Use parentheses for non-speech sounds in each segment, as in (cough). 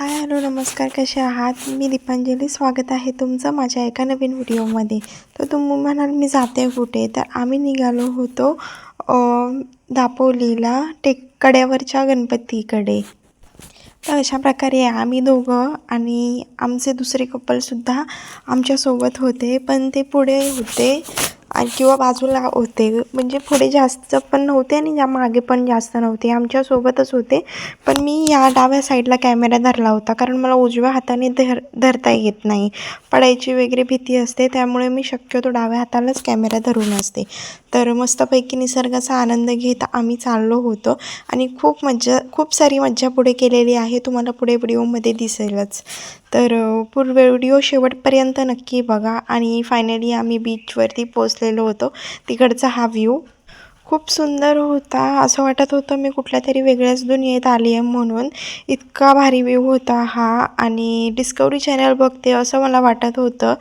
Hi hello नमस्कार कसे आहात? मी दीपांजली. स्वागत आहे तुमचं माझ्या एका नवीन व्हिडिओमध्ये. तर तुम्ही म्हणाल मी जाते कुठे? तर आम्ही निघालो होतो दापोलीला टेक कड्यावरच्या गणपतीकडे. तर अशा प्रकारे आम्ही दोघं आणि आमचे दुसरे कपलसुद्धा आमच्यासोबत होते पण ते पुढे होते. आणि किंवा बाजूला होते. म्हणजे पुढे जास्त पण नव्हते आणि या मागे पण जास्त नव्हते. आमच्यासोबतच होते. पण मी या डाव्या साईडला कॅमेरा धरला होता. कारण मला उजव्या हाताने धर धरता येत नाही. पडायची वगैरे भीती असते. त्यामुळे मी शक्यतो डाव्या हातालाच कॅमेरा धरून असते. तर मस्तपैकी निसर्गाचा आनंद घेत आम्ही चाललो होतो. आणि खूप मज्जा खूप सारी मज्जा पुढे केलेली आहे. तुम्हाला पुढे व्हिडिओमध्ये दिसेलच. तर अ, पूर्ण व्हिडिओ शेवटपर्यंत नक्की बघा. आणि फायनली आम्ही बीचवरती पोचलेलो होतो. तिकडचा हा व्ह्यू खूप सुंदर होता. असं वाटत होतं मी कुठल्या तरी वेगळ्याच दुनियेत आली आहे म्हणून. इतका भारी व्ह्यू होता हा आणि डिस्कवरी चॅनल बघते असं मला वाटत होतं.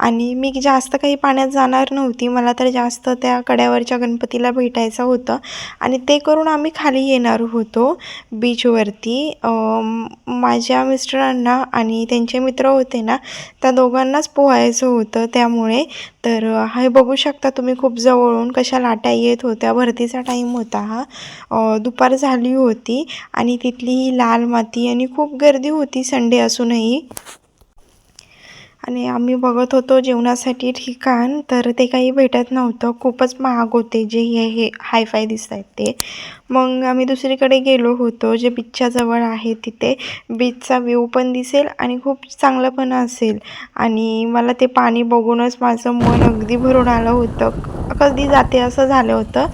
आणि मी जास्त काही पाण्यात जाणार नव्हती. मला तर जास्त त्या कड्यावरच्या गणपतीला भेटायचं होतं. आणि ते करून आम्ही खाली येणार होतो बीचवरती माझ्या मिस्टरांना आणि त्यांचे मित्र होते ना त्या दोघांनाच पोहायचं होतं त्यामुळे. तर हे बघू शकता तुम्ही खूप जवळून कशा लाटा येत होत्या. भरतीचा टाईम होता हा. दुपार झाली होती आणि तिथली ही लाल माती आणि खूप गर्दी होती संडे असूनही. आणि आम्ही बघत होतो जेवणासाठी ठिकाण तर ते काही भेटत नव्हतं. खूपच महाग होते जे हे हे हायफाय दिसत आहेत ते. मग आम्ही दुसरीकडे गेलो होतो जे बीचच्या जवळ आहे तिथे. बीचचा व्ह्यू पण दिसेल आणि खूप चांगलं पण असेल. आणि मला ते पाणी बघूनच माझं मन अगदी भरून आलं होतं. कधी जाते असं झालं होतं.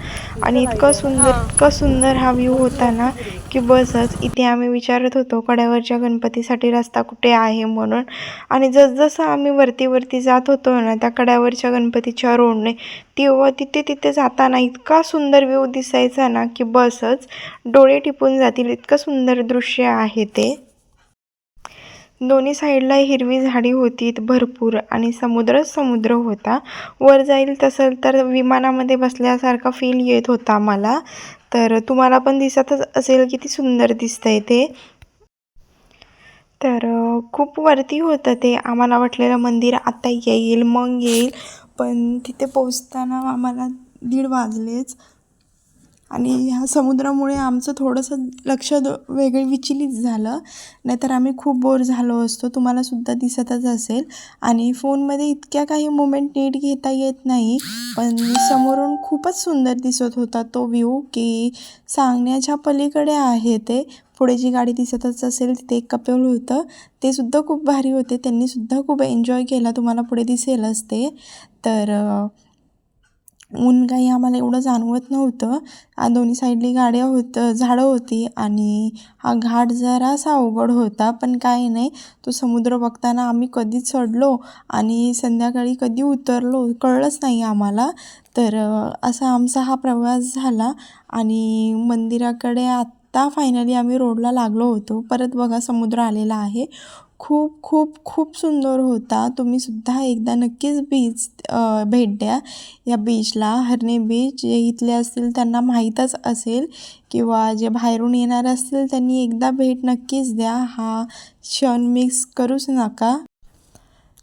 आणि इतकं सुंदर इतकं सुंदर हा व्ह्यू होता ना की बसच इथे आम्ही विचारत होतो कड्यावरच्या गणपतीसाठी रस्ता कुठे आहे? म्हणून. आणि जसजसं आम्ही वरती वरती जात होतो ना त्या कड्यावरच्या गणपतीच्या रोडने तेव्हा तिथे तिथे जाताना इतका सुंदर व्ह्यू दिसायचा ना की बसच डोळे टिपून जातील. इतकं सुंदर दृश्य आहे ते. दोन्ही साईडला हिरवी झाडी होती भरपूर आणि समुद्रच समुद्र होता. वर जाईल तसं तर विमानामध्ये बसल्यासारखा फील येत होता मला तर तुम्हाला पण दिसतच असेल किती सुंदर दिसतंय ते. तर खूप वरती होतं ते. आम्हाला वाटलेलं मंदिर आता येईल मग येईल. पण तिथे पोचताना आम्हाला दीड वाजलेच. आणि ह्या समुद्रामुळे आमचं थोडंसं लक्ष द वेगळं विचलित झालं. नाहीतर आम्ही खूप बोर झालो असतो. तुम्हाला सुद्धा दिसतच असेल. आणि फोनमध्ये इतक्या काही मोमेंट नीट घेता येत नाही. पण समोरून खूपच सुंदर दिसत होता तो व्ह्यू की सांगण्याच्या पलीकडे आहे ते. पुढे जी गाडी दिसतच असेल तिथे एक कपल होतं. ते सुद्धा खूप भारी होते. त्यांनी सुद्धा खूप एन्जॉय केला. तुम्हाला पुढे दिसेलच ते. तर ऊन काही आम्हाला एवढं जाणवत नव्हतं. दोन्ही साईडली गाड्या होतं झाडं होती आणि हा घाट जरासा अवघड होता पण काही नाही. तो समुद्र बघताना आम्ही कधी चढलो आणि संध्याकाळी कधी उतरलो कळलंच नाही आम्हाला. तर असा आमचा हा प्रवास झाला आणि मंदिराकडे आत्ता फायनली आम्ही रोडला लागलो होतो. परत बघा समुद्र आलेला आहे. खूप खूप खूप सुंदर होता. तुम्ही सुद्धा एकदा नक्कीच बीच भेट द्या. या बीचला हरणे बीच जे इथले असतील त्यांना माहीतच असेल किंवा जे बाहेरून येणार असतील त्यांनी एकदा भेट नक्कीच द्या. हा क्षण मिक्स करूच नका.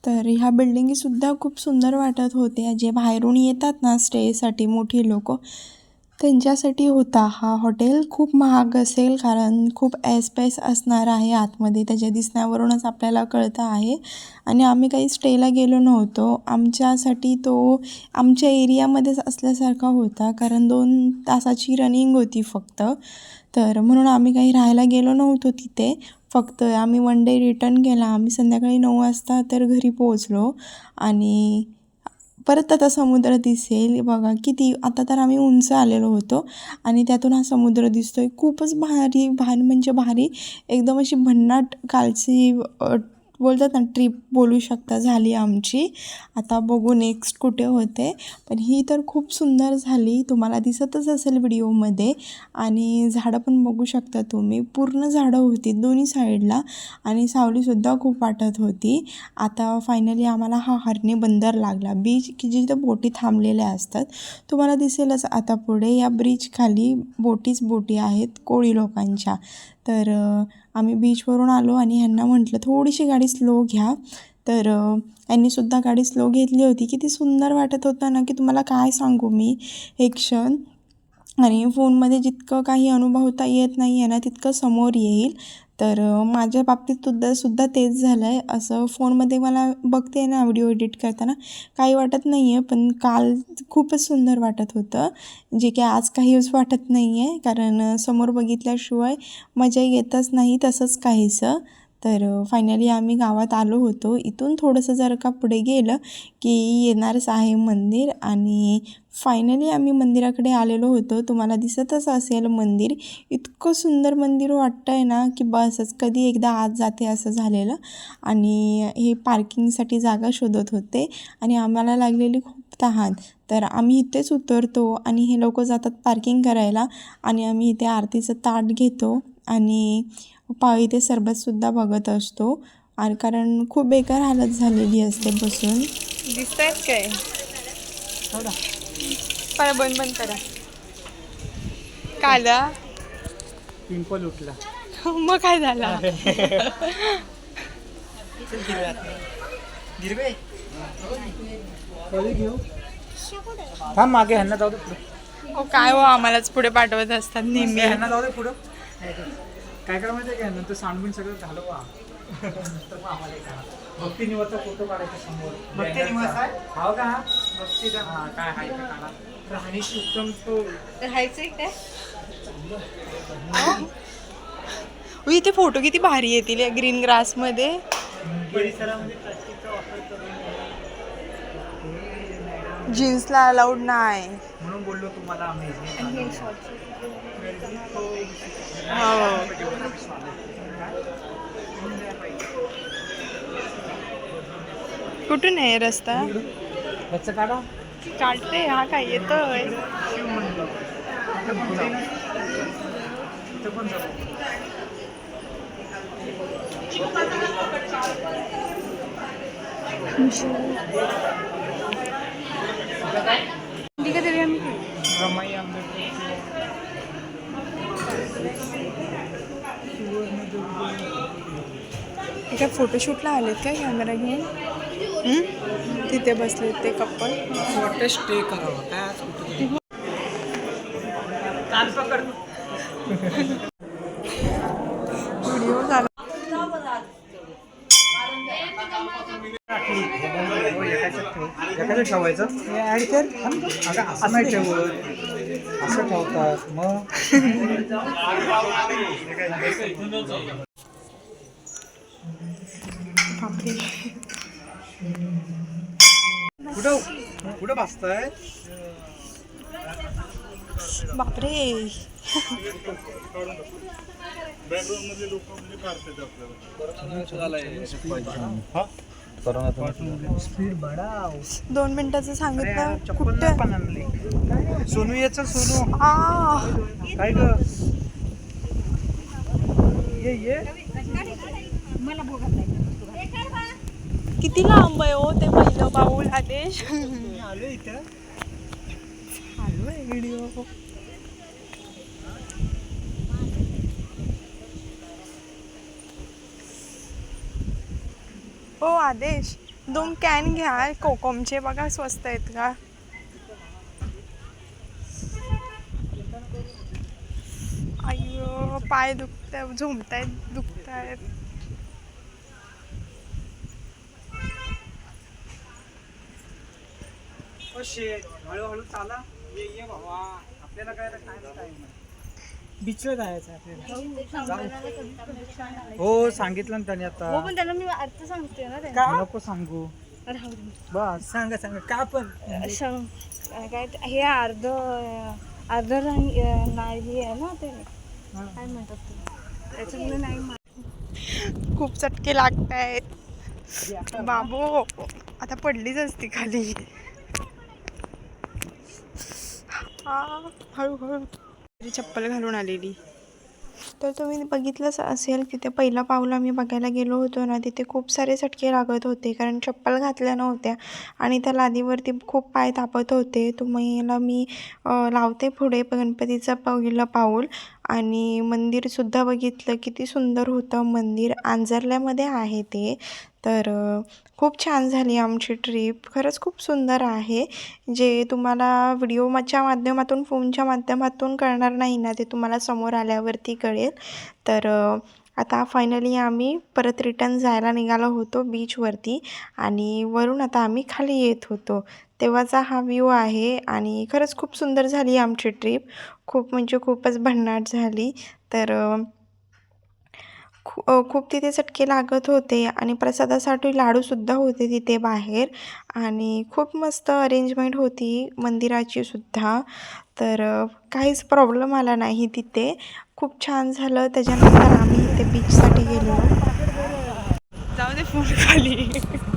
तर ह्या बिल्डिंगीसुद्धा खूप सुंदर वाटत होत्या. जे बाहेरून येतात ना स्टेसाठी मोठी लोक त्यांच्यासाठी होता. हा हॉटेल खूप महाग असेल कारण खूप ऐसपैस असणार आहे आतमध्ये. त्याच्या दिसण्यावरूनच आपल्याला कळतं आहे. आणि आम्ही काही स्टेला गेलो नव्हतो. आमच्यासाठी तो आमच्या एरियामध्येच असल्यासारखा होता कारण दोन तासाची रनिंग होती फक्त. तर म्हणून आम्ही काही राहायला गेलो नव्हतो तिथे. फक्त आम्ही वन डे रिटर्न केला. आम्ही संध्याकाळी नऊ वाजता तर घरी पोहोचलो. आणि परत आता समुद्र दिसेल. बघा किती आता तर आम्ही उंच आलेलो होतो आणि त्यातून हा समुद्र दिसतोय. खूपच भारी भान म्हणजे भारी. एकदम अशी भन्नाट कालची बोलतात ना ट्रिप बोलू शकता झाली आमची. आता बघू नेक्स्ट कुठे होते. पण ही तर खूप सुंदर झाली. तुम्हाला दिसतच असेल व्हिडिओमध्ये आणि झाडं पण बघू शकता तुम्ही. पूर्ण झाडं होती दोन्ही साईडला आणि सावलीसुद्धा खूप वाटत होती. आता फायनली आम्हाला हा हरणे बंदर लागला. बीच की जिथं बोटी थांबलेल्या असतात. तुम्हाला दिसेलच आता पुढे. या ब्रिज खाली बोटीच बोटी आहेत कोळी लोकांच्या. तर आम्ही बीचवरून आलो आणि ह्यांना म्हटलं थोडीशी गाडी स्लो घ्या. तर यांनीसुद्धा गाडी स्लो घेतली होती. किती सुंदर वाटत होतं ना की तुम्हाला काय सांगू मी? हे क्षण आणि फोनमध्ये जितकं काही अनुभवता येत नाही आहे ना तितकं समोर येईल. तर माझ्या बाबतीत सुद्धा सुद्धा तेच झालं आहे असं फोनमध्ये मला बघते ना व्हिडिओ एडिट करताना. काही वाटत नाही आहे पण काल खूपच सुंदर वाटत होतं. जे की आज काहीच वाटत नाही आहे कारण समोर बघितल्याशिवाय मजा येतच नाही तसंच काहीसं. तर फायनली आम्ही गावात आलो होतो. इथून थोडंसं जर का पुढे गेलं की येणारच आहे मंदिर आणि फायनली आम्ही मंदिराकडे आलेलो होतो. तुम्हाला दिसतच असेल मंदिर. इतकं सुंदर मंदिर वाटतं आहे ना की बसच कधी एकदा आत जाते असं झालेलं. आणि हे पार्किंगसाठी जागा शोधत होते आणि आम्हाला लागलेली खूप तहान. तर आम्ही इथेच उतरतो आणि हे लोक जातात पार्किंग करायला आणि आम्ही इथे आरतीचं ताट घेतो आणि पा इथे सरबतसुद्धा बघत असतो. आणि कारण खूप बेकार हालत झालेली असते बसून. दिसत आहेत काय पण बंद बंद करा. काला? पिंपल उठला. (laughs) मग काय झाला? थांब मागे ह्यांना जाऊ दे पुढे. हो काय हो आम्हालाच पुढे पाठवत असतात नेहमी. ह्यांना जाऊ दे पुढं. काय करा माहिती काय नंतर सांडबिन सगळं झालं वा. नंतर मग आम्हाला करा. भक्ती निवासचा फोटो काढायचा समोर. भक्ती निवास आहे हो का? हा भक्तीचा हा काय आहे का काढा. राहणीशी उत्तम तो. राहायचंय काय? उई, इथे फोटो किती भारी येतील या ग्रीन ग्रासमध्ये परिसरामध्ये प्लास्टिकचा वापर करू नये. जीन्सला अलाउड नाही. म्हणून बोललो तुम्हाला आम्ही. हो. कुठून आहे रस्ता? काढते हा काय येतोय? पण जाऊ रमाई आंबेडकर. एका फोटोशूटला आलेत का कॅमेरा घेऊन? हं? तिथे बसलेत ते कप्पल वाटतं स्टे करावं काय व्हिडिओ झाला ठेवायचं असं नाही ठेवत असं ठेवतात? मग? बापरे. कुठं कुठं बसताय? बापरे. दोन मिनिटाचं सांगितलं. कुठं? सोनू याचं सोनू. आ. काय ग? ये ये. किती लांब आहे हो ते पहिलं पाऊल आदेश? आलो इथं. चालू आहे व्हिडिओ हो आदेश. दोन कॅन घ्या कोकमचे बघा स्वस्त आहेत का? अय्यो पाय दुखत झोमतायत दुखतायत. ओ शेट हळूहळू चाला. ये ये बाबा आपल्याला काय काय टाइम बीचला जायचं आपल्याला. जाऊ. हो सांगितलं ना त्याने आता. हो पण त्याला मी अर्थ सांगते ना ते का? नको सांगू. राहू दे. बस. सांगा सांगा. का पण? शं- काय ते- हे अर्ध अर्ध रंग अं, नाही आहे ना ते. काय म्हणतात ते? त्याच्यामुळे नाही खूप चटके लागत आहेत बाबू आता पडलीच असती खाली हा हळूहळू. माझी चप्पल घालून आलेली. तर तुम्ही बघितलंच असेल तिथे पहिला पाऊल आम्ही बघायला गेलो होतो ना तिथे खूप सारे चटके लागत होते कारण चप्पल घातल्या नव्हत्या. आणि त्या लादीवरती खूप पाय तापत होते. तुम्हाला मी लावते पुढे गणपतीचं पहिलं पाऊल. आणि मंदिरसुद्धा बघितलं किती सुंदर होतं. मंदिर आंजरल्यामध्ये आहे ते. तर खूप छान झाली आमची ट्रिप. खरंच खूप सुंदर आहे. जे तुम्हाला व्हिडिओच्या माध्यमातून फोनच्या माध्यमातून कळणार नाही ना ते तुम्हाला समोर आल्यावरती कळेल. तर आता फायनली आम्ही परत रिटर्न जायला निघालो होतो बीचवरती आणि वरून आता आम्ही खाली येत होतो. तेव्हाचा हा व्ह्यू आहे आणि खरंच खूप सुंदर झाली आमची ट्रिप खूप म्हणजे खूपच भन्नाट झाली. तर खू खूप तिथे चटके लागत होते आणि प्रसादासाठी लाडूसुद्धा होते तिथे बाहेर आणि खूप मस्त अरेंजमेंट होती मंदिराची सुद्धा. तर काहीच प्रॉब्लेम आला नाही तिथे. खूप छान झालं. त्याच्यानंतर आम्ही इथे बीचसाठी गेलो. जाऊ दे फोन खाली.